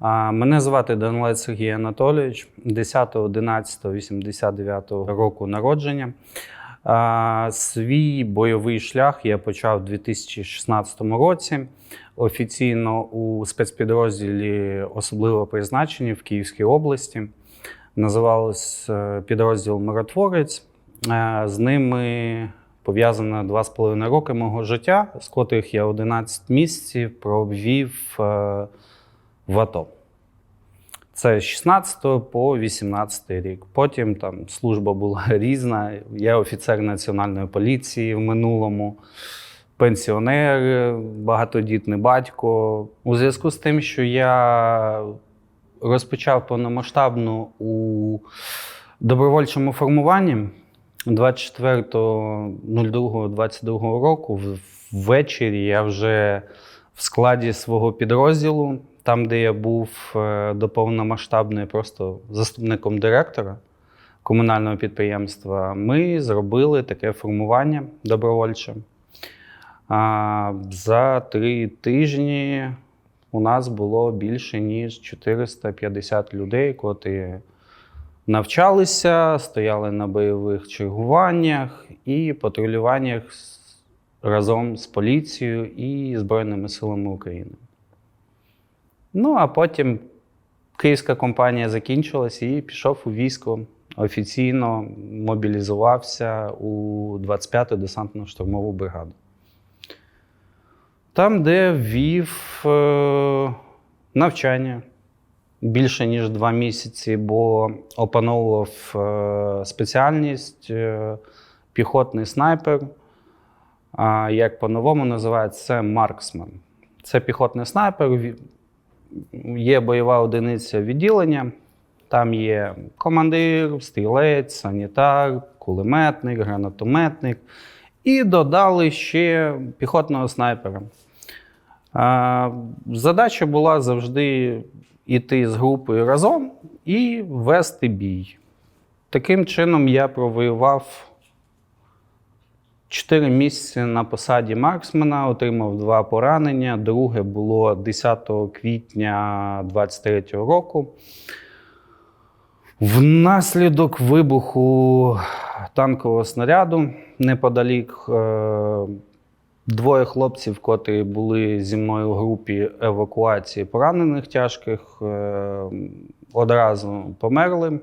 Мене звати Данилець Сергій Анатолійович, 10.11.89 року народження. Свій бойовий шлях я почав у 2016 році. Офіційно у спецпідрозділі особливого призначення в Київській області. Називалось е, підрозділ Миротворець. Е, З ними пов'язано 2,5 роки мого життя, з котрих я 11 місяців провів е, в АТО. Це з 16 по 18 рік. Потім там служба була різна. Я офіцер національної поліції в минулому, пенсіонер, багатодітний батько. У зв'язку з тим, що я розпочав повномасштабну у добровольчому формуванні 24.02.22 року ввечері я вже в складі свого підрозділу, там, де я був е, до повномасштабної, просто заступником директора комунального підприємства, ми зробили таке формування добровольче. За три тижні у нас було більше ніж 450 людей, котрі навчалися, стояли на бойових чергуваннях і патрулюваннях разом з поліцією і Збройними силами України. Ну, а потім київська компанія закінчилась і пішов у військо. Офіційно мобілізувався у 25-ту десантно-штурмову бригаду. Там, де ввів е, навчання більше ніж два місяці, бо опановував е, спеціальність е, піхотний снайпер. Як по-новому називається, це марксман. Це піхотний снайпер. Є бойова одиниця відділення. Там є командир, стрілець, санітар, кулеметник, гранатометник. І додали ще піхотного снайпера. Задача була завжди йти з групою разом і вести бій. Таким чином я провоював 4 місяці на посаді марксмена, отримав два поранення. Друге було 10 квітня 23 року. Внаслідок вибуху танкового снаряду неподалік е, двоє хлопців, котрі були зі мною в групі евакуації поранених тяжких, е, одразу померли.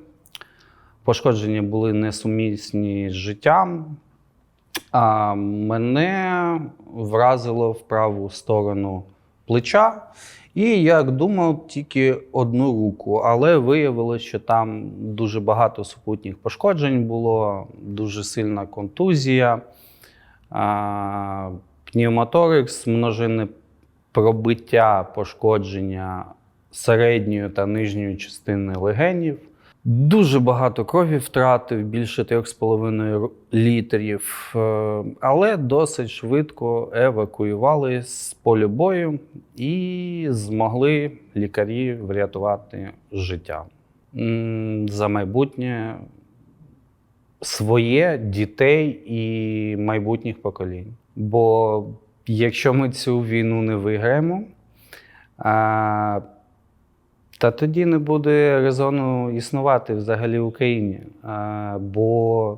Пошкодження були несумісні з життям. А мене вразило в праву сторону плеча. І як думав, тільки одну руку, але виявилося, що там дуже багато супутніх пошкоджень було, дуже сильна контузія, а, пневмоторикс, множинне пробиття пошкодження середньої та нижньої частини легенів. Дуже багато крові втратив, більше 3,5 літрів, е, але досить швидко евакуювали з полю бою і змогли лікарі врятувати життя. За майбутнє своє, дітей і майбутніх поколінь. Бо якщо ми цю війну не виграємо, та тоді не буде резону існувати взагалі в Україні. Бо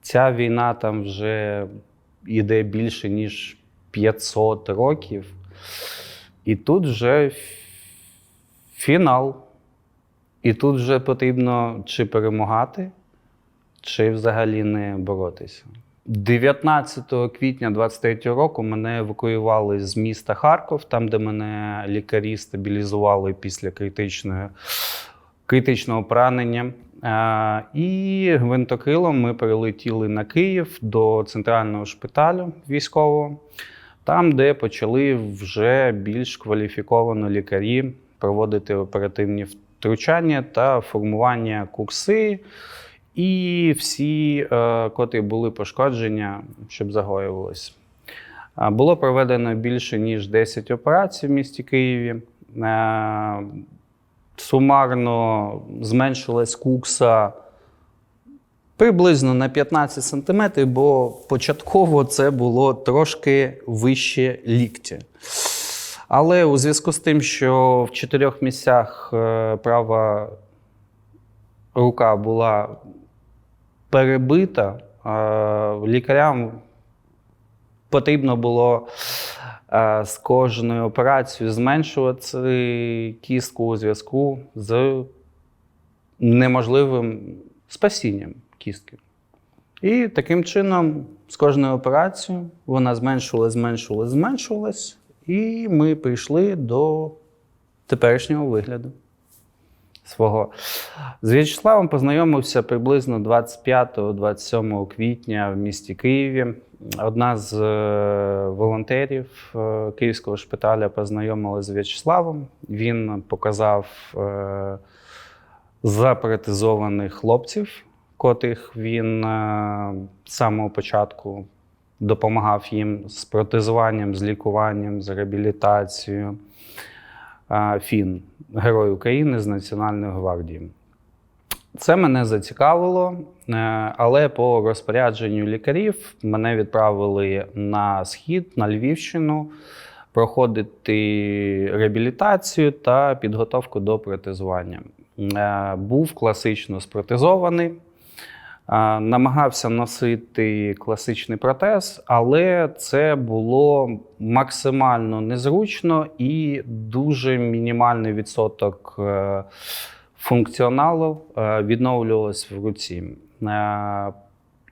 ця війна там вже йде більше, ніж 500 років. І тут вже фінал. І тут вже потрібно чи перемагати, чи взагалі не боротися. 19 квітня 23 року мене евакуювали з міста Харков, там, де мене лікарі стабілізували після критичної, критичного поранення. І гвинтокрилом ми перелетіли на Київ до центрального шпиталю військового, там, де почали вже більш кваліфіковано лікарі проводити оперативні втручання та формування курси. І всі, е, котрі були пошкодження, щоб загоювалися. Було проведено більше ніж 10 операцій в місті Києві. Е, Сумарно зменшилась кукса приблизно на 15 см, бо початково це було трошки вище ліктя. Але у зв'язку з тим, що в чотирьох місцях е, права рука була перебита, е, лікарям потрібно було е, з кожною операцією зменшувати кістку у зв'язку з неможливим спасінням кістки. І таким чином, з кожною операцією вона зменшувалась, зменшувалась, зменшувалась, і ми прийшли до теперішнього вигляду свого. З В'ячеславом познайомився приблизно 25-27 квітня в місті Києві. Одна з е, волонтерів е, Київського шпиталя познайомила з В'ячеславом. Він показав е, запаратизованих хлопців, котрих він з самого початку допомагав їм з протезуванням, з лікуванням, з реабілітацією. Фін, герой України з Національної гвардії. Це мене зацікавило, е, але по розпорядженню лікарів мене відправили на схід, на Львівщину, проходити реабілітацію та підготовку до протезування. Е, Був класично спротезований, намагався носити класичний протез, але це було максимально незручно і дуже мінімальний відсоток. е, функціоналу е, відновлювалось в руці. Е,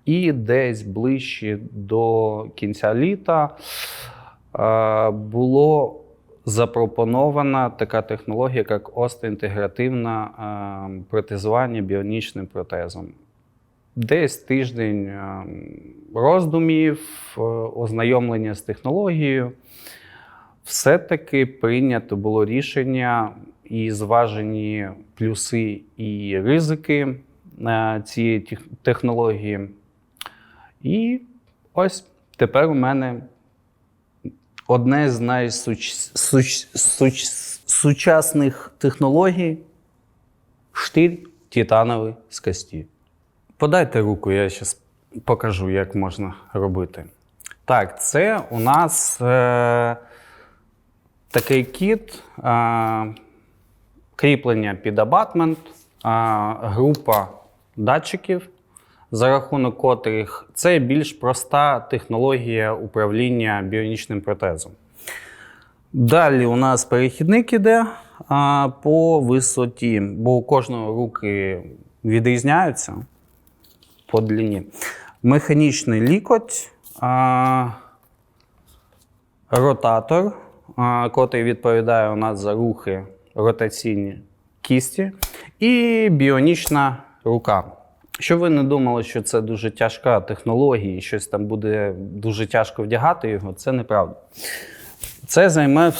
І десь ближче до кінця літа було запропонована така технологія, як остеінтегративне протезування біонічним протезом. Десь тиждень е, роздумів, е, ознайомлення з технологією. Все-таки прийнято було рішення і зважені плюси і ризики е, цієї технології. І ось тепер у мене одне з найсучасних технологій штиль титановий з кості. Подайте руку, я зараз покажу, як можна робити. Так, це у нас е, такий кіт, е, кріплення під абатмент, е, група датчиків, за рахунок котрих це більш проста технологія управління біонічним протезом. Далі у нас перехідник іде а, по висоті, бо у кожного руки відрізняються по длині. Механічний лікоть, а, ротатор, а, котрий відповідає у нас за рухи ротаційні кісті, і біонічна рука. Щоб ви не думали, що це дуже тяжка технологія, і щось там буде дуже тяжко вдягати його, це неправда. Це займе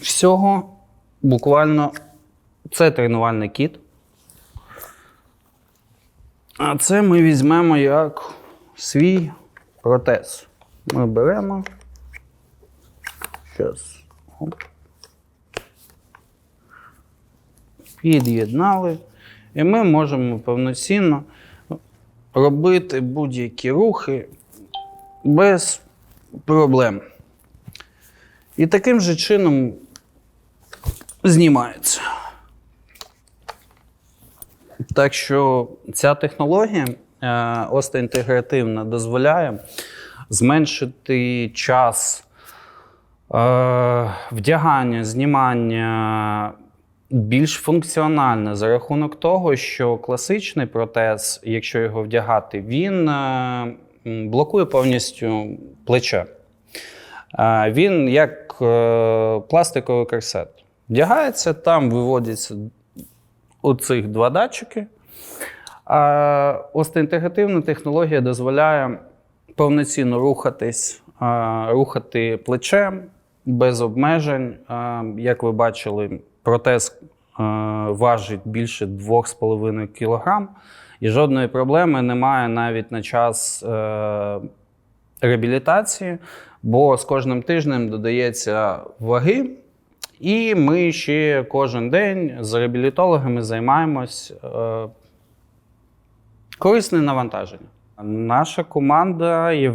всього буквально. Це тренувальний кіт. А це ми візьмемо як свій протез. Ми беремо. Оп. Під'єднали. І ми можемо повноцінно робити будь-які рухи без проблем. І таким же чином знімається. Так що ця технологія е, остеінтегративна дозволяє зменшити час е, вдягання, знімання більш функціональне за рахунок того, що класичний протез, якщо його вдягати, він е, блокує повністю плече. Він як пластиковий корсет. Вдягається, там виводяться оцих два датчики. А остеінтегративна технологія дозволяє повноцінно рухатись, рухати плечем без обмежень. Як ви бачили, протез важить більше 2,5 кг, і жодної проблеми немає навіть на час е, реабілітації, бо з кожним тижнем додається ваги. І ми ще кожен день з реабілітологами займаємось е, корисне навантаження. Наша команда є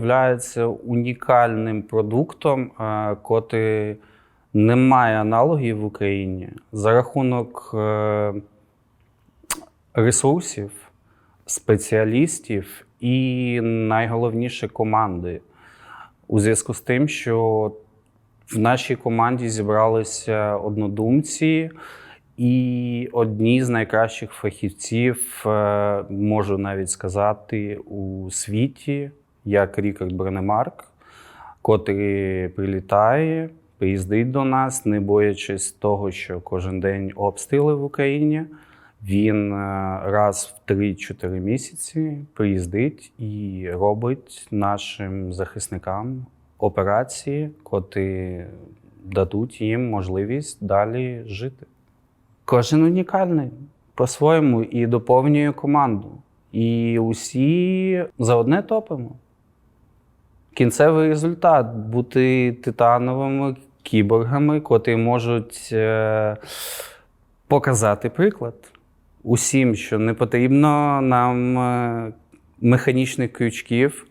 унікальним продуктом, е, котрий немає аналогів в Україні за рахунок е, ресурсів, спеціалістів і найголовніше команди. У зв'язку з тим, що в нашій команді зібралися однодумці, і одні з найкращих фахівців, е, можу навіть сказати, у світі, як Рікард Бронемарк, котрий прилітає, приїздить до нас, не боячись того, що кожен день обстріли в Україні. Він е, раз в 3-4 місяці приїздить і робить нашим захисникам операції, котрі дадуть їм можливість далі жити. Кожен унікальний по-своєму і доповнює команду. І усі за одне топимо. Кінцевий результат бути титановими кіборгами, котрі можуть е, показати приклад усім, що не потрібно нам е, механічних крючків,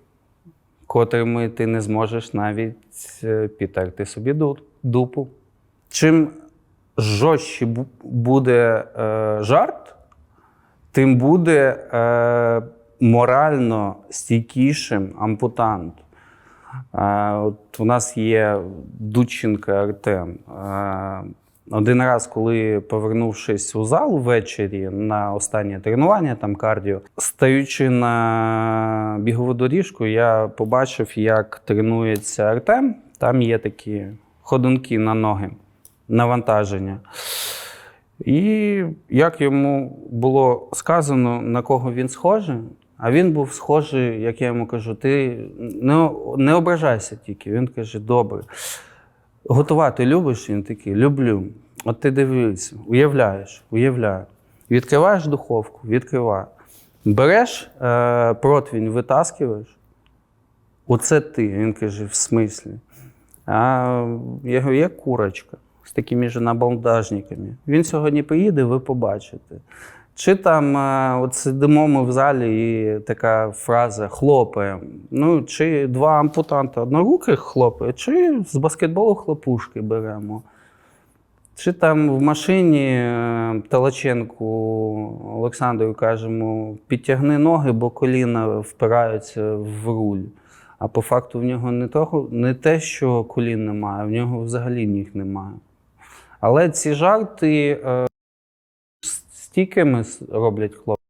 котрими ти не зможеш навіть е, підтерти собі дупу. Чим жорстче буде е, жарт, тим буде е, морально стійкішим ампутант. Е, от у нас є Дудченко Артем. Е, один раз, коли повернувшись у зал ввечері на останнє тренування, там кардіо, стаючи на бігову доріжку, я побачив, як тренується Артем. Там є такі ходунки на ноги, навантаження. І як йому було сказано, на кого він схожий, а він був схожий, як я йому кажу, ти не, не ображайся тільки. Він каже: добре. Готувати любиш? Він такий, люблю. От ти дивись, уявляєш, уявляю. Відкриваєш духовку, відкриваю. Береш е, противень, витаскуєш. Оце ти. Він каже, в смислі. А я говорю, як курочка з такими ж набалдажниками. Він сьогодні приїде, ви побачите. Чи там е, от сидимо ми в залі і така фраза хлопаємо. Ну, чи два ампутанта одноруких хлопають, чи з баскетболу хлопушки беремо. Чи там в машині е, Талаченку Олександру кажемо, підтягни ноги, бо коліна впираються в руль. А по факту в нього не, того, не те, що колін немає, в нього взагалі ніг немає. Але ці жарти е, стійкими роблять хлопці.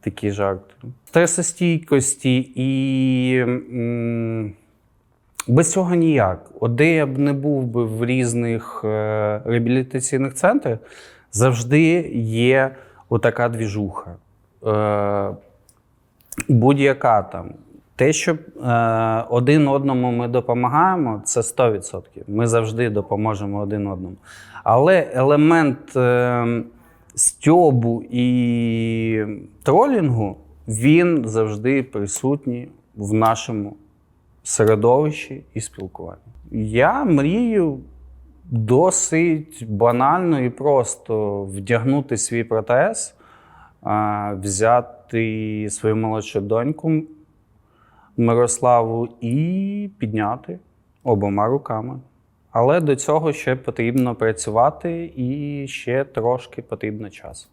Такі жарти. Стресостійкості і м, без цього ніяк. От де я б не був би в різних е, реабілітаційних центрах, завжди є отака двіжуха. Е, будь-яка там. Те, що е, один одному ми допомагаємо, це 100%. Ми завжди допоможемо один одному. Але елемент е, стьобу і тролінгу, він завжди присутній в нашому середовищі і спілкуванні. Я мрію досить банально і просто вдягнути свій протез, взяти свою молодшу доньку Мирославу і підняти обома руками. Але до цього ще потрібно працювати і ще трошки потрібно часу.